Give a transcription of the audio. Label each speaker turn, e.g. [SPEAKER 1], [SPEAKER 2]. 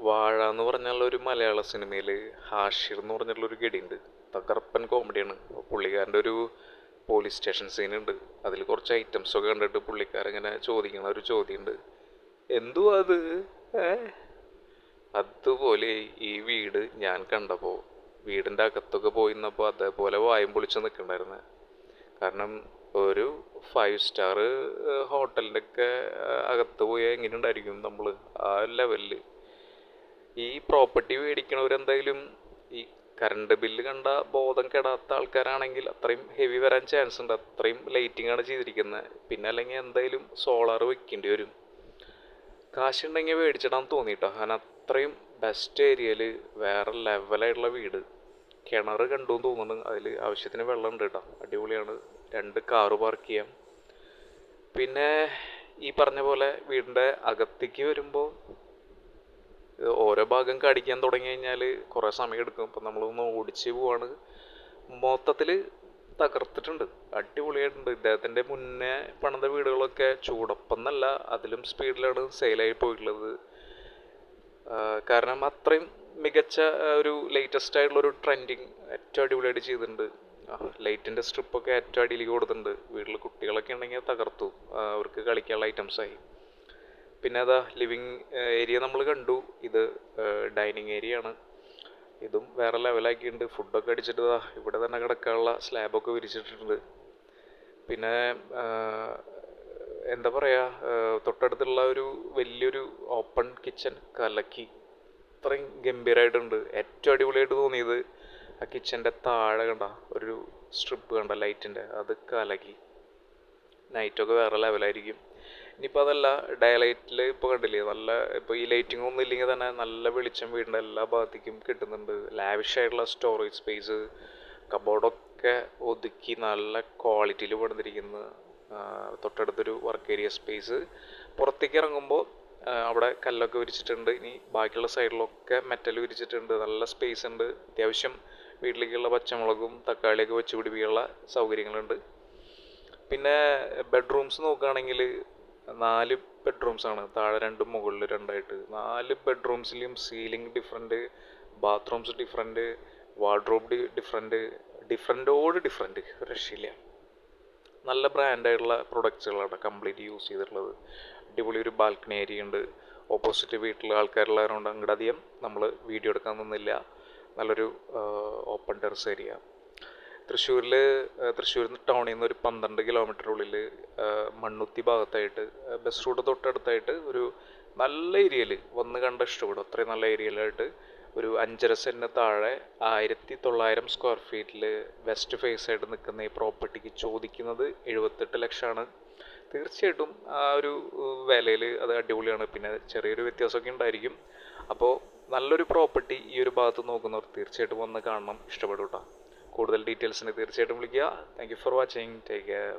[SPEAKER 1] വാഴ എന്ന് പറഞ്ഞാൽ ഒരു മലയാള സിനിമയിൽ ഹാഷിർ എന്ന് പറഞ്ഞിട്ടുള്ള ഒരു ഗടിയുണ്ട് തകർപ്പൻ കോമഡിയാണ്. പുള്ളിക്കാരന്റെ ഒരു പോലീസ് സ്റ്റേഷൻ സീൻ ഉണ്ട് അതിൽ കുറച്ച് ഐറ്റംസ് ഒക്കെ കണ്ടിട്ട് പുള്ളിക്കാരങ്ങനെ ചോദിക്കണ ഒരു ചോദ്യമുണ്ട്. എന്തുവാ അത്? അതുപോലെ ഈ വീട് ഞാൻ കണ്ടപ്പോൾ വീടിന്റെ അകത്തൊക്കെ പോയി നിന്നപ്പോൾ അതേപോലെ വായും പൊളിച്ച് നിൽക്കണ്ടായിരുന്നു കാരണം ഒരു ഫൈവ് സ്റ്റാർ ഹോട്ടലിന്റെ ഒക്കെ അകത്ത് പോയാൽ എങ്ങനെ ഉണ്ടായിരിക്കും നമ്മൾ ആ ലെവലിൽ ഈ പ്രോപ്പർട്ടി മേടിക്കണവരെന്തായാലും ഈ കറണ്ട് ബില്ല് കണ്ട ബോധം കെടാത്ത ആൾക്കാരാണെങ്കിൽ അത്രയും ഹെവി വരാൻ ചാൻസ് ഉണ്ട്. അത്രയും ലൈറ്റിംഗ് ആണ് ചെയ്തിരിക്കുന്നത് പിന്നെ അല്ലെങ്കിൽ എന്തായാലും സോളാർ വെക്കേണ്ടി വരും. കാശുണ്ടെങ്കിൽ മേടിച്ചിടാൻ തോന്നിട്ടോ. കാരണം അത്രയും ബെസ്റ്റ് ഏരിയയിൽ വേറെ ലെവലായിട്ടുള്ള വീട്. കിണർ കണ്ടു എന്ന് തോന്നുന്നു. അതിൽ ആവശ്യത്തിന് വെള്ളം ഉണ്ട് കേട്ടോ. അടിപൊളിയാണ്. രണ്ട് കാറ് പാർക്ക് ചെയ്യാം. പിന്നെ ഈ പറഞ്ഞ പോലെ വീടിന്റെ അകത്തേക്ക് വരുമ്പോൾ ഓരോ ഭാഗം കടിക്കാൻ തുടങ്ങി കഴിഞ്ഞാൽ കുറേ സമയം എടുക്കും അപ്പം നമ്മളൊന്ന് ഓടിച്ച് പോവാണ്. മൊത്തത്തിൽ തകർത്തിട്ടുണ്ട്. അടിപൊളിയായിട്ടുണ്ട്. ഇദ്ദേഹത്തിന്റെ മുന്നേ പണിത വീടുകളൊക്കെ ചൂടൊപ്പം അതിലും സ്പീഡിലാണ് സെയിലായി പോയിട്ടുള്ളത്. കാരണം അത്രയും മികച്ച ഒരു ലേറ്റസ്റ്റ് ആയിട്ടുള്ള ഒരു ട്രെൻഡിങ് ഏറ്റവും അടിപൊളിയായിട്ട് ചെയ്തിട്ടുണ്ട്. ലൈറ്റിന്റെ സ്ട്രിപ്പൊക്കെ ഏറ്റവും അടിയിലേക്ക് കൊടുത്തിട്ടുണ്ട്. വീട്ടിൽ കുട്ടികളൊക്കെ ഉണ്ടെങ്കിൽ തകർത്തു. അവർക്ക് കളിക്കാനുള്ള ഐറ്റംസായി പിന്നെ അതാ ലിവിങ് ഏരിയ നമ്മൾ കണ്ടു. ഇത് ഡൈനിങ് ഏരിയ ആണ്. ഇതും വേറെ ലെവലാക്കിയിട്ടുണ്ട് ഫുഡൊക്കെ അടിച്ചിട്ട് ഇവിടെ തന്നെ കിടക്കാനുള്ള സ്ലാബൊക്കെ വിരിച്ചിട്ടുണ്ട്. പിന്നെ എന്താ പറയുക തൊട്ടടുത്തുള്ള ഒരു വലിയൊരു ഓപ്പൺ കിച്ചൺ കലക്കി. അത്രയും ഗംഭീരമായിട്ടുണ്ട് ഏറ്റവും അടിപൊളിയായിട്ട് തോന്നിയത് ആ കിച്ചന്റെ താഴെ കണ്ട ഒരു സ്ട്രിപ്പ് കണ്ട ലൈറ്റിന്റെ അത് കലക്കി. നൈറ്റൊക്കെ വേറെ ലെവലായിരിക്കും ഇനിയിപ്പോൾ അതല്ല ഡയലൈറ്റിൽ ഇപ്പോൾ കണ്ടില്ലേ നല്ല ഇപ്പോൾ ഈ ലൈറ്റിംഗ് ഒന്നും ഇല്ലെങ്കിൽ തന്നെ നല്ല വെളിച്ചം വീടിന്റെ എല്ലാ ഭാഗത്തേക്കും കിട്ടുന്നുണ്ട്. ലാവിഷ് ആയിട്ടുള്ള സ്റ്റോറേജ് സ്പേസ് കബോർഡൊക്കെ ഒതുക്കി നല്ല ക്വാളിറ്റിയിൽ പണിതിരിക്കുന്ന. തൊട്ടടുത്തൊരു വർക്ക് ഏരിയ സ്പേസ് പുറത്തേക്ക് ഇറങ്ങുമ്പോൾ അവിടെ കല്ലൊക്കെ വിരിച്ചിട്ടുണ്ട്. ഇനി ബാക്കിയുള്ള സൈഡിലൊക്കെ മെറ്റൽ വിരിച്ചിട്ടുണ്ട്. നല്ല സ്പേസ് ഉണ്ട്. അത്യാവശ്യം വീട്ടിലേക്കുള്ള പച്ചമുളകും തക്കാളിയൊക്കെ വെച്ച് പിടിപ്പിക്കാനുള്ള സൗകര്യങ്ങളുണ്ട്. പിന്നെ ബെഡ്റൂംസ് നോക്കുകയാണെങ്കിൽ നാല് ബെഡ്റൂംസ് ആണ്. താഴെ രണ്ടും മുകളിൽ രണ്ടായിട്ട്. നാല് ബെഡ്റൂംസിലും ceiling different bathrooms different wardrobe different ഡിഫറെന്റോട് different രക്ഷയില്ല. നല്ല ബ്രാൻഡായിട്ടുള്ള പ്രൊഡക്ട്സുകളാണ് കംപ്ലീറ്റ് യൂസ് ചെയ്തിട്ടുള്ളത്. അടിപൊളി ഒരു ബാൽക്കണി ഏരിയ ഉണ്ട്. ഓപ്പോസിറ്റ് വീട്ടിലെ ആൾക്കാരുള്ളവരുണ്ട് അങ്ങോട്ടധികം നമ്മൾ വീഡിയോ എടുക്കാൻ നിന്നില്ല. നല്ലൊരു ഓപ്പൺ ടെറസ് ഏരിയ തൃശ്ശൂരിൽ തൃശ്ശൂർ ടൗണിൽ നിന്ന് ഒരു പന്ത്രണ്ട് കിലോമീറ്റർ ഉള്ളിൽ മണ്ണുത്തി ഭാഗത്തായിട്ട് ബസ് റൂട്ട് തൊട്ടടുത്തായിട്ട് ഒരു നല്ല ഏരിയയിൽ വന്ന് കണ്ട ഇഷ്ടപ്പെടും. അത്രയും നല്ല ഏരിയയിലായിട്ട് ഒരു അഞ്ചര സെന്റിന് താഴെ ആയിരത്തി തൊള്ളായിരം സ്ക്വയർ ഫീറ്റിൽ വെസ്റ്റ് ഫേസ് ആയിട്ട് നിൽക്കുന്ന ഈ പ്രോപ്പർട്ടിക്ക് ചോദിക്കുന്നത് എഴുപത്തെട്ട് ലക്ഷമാണ്. തീർച്ചയായിട്ടും ആ ഒരു വിലയിൽ അത് അടിപൊളിയാണ്. പിന്നെ ചെറിയൊരു വ്യത്യാസമൊക്കെ ഉണ്ടായിരിക്കും. അപ്പോൾ നല്ലൊരു പ്രോപ്പർട്ടി ഈ ഒരു ഭാഗത്ത് നോക്കുന്നവർ തീർച്ചയായിട്ടും വന്ന് കാണണം. ഇഷ്ടപ്പെടും കേട്ടോ കൂടുതൽ ഡീറ്റെയിൽസിന് തീർച്ചയായിട്ടും വിളിക്കുക. Thank you for watching take care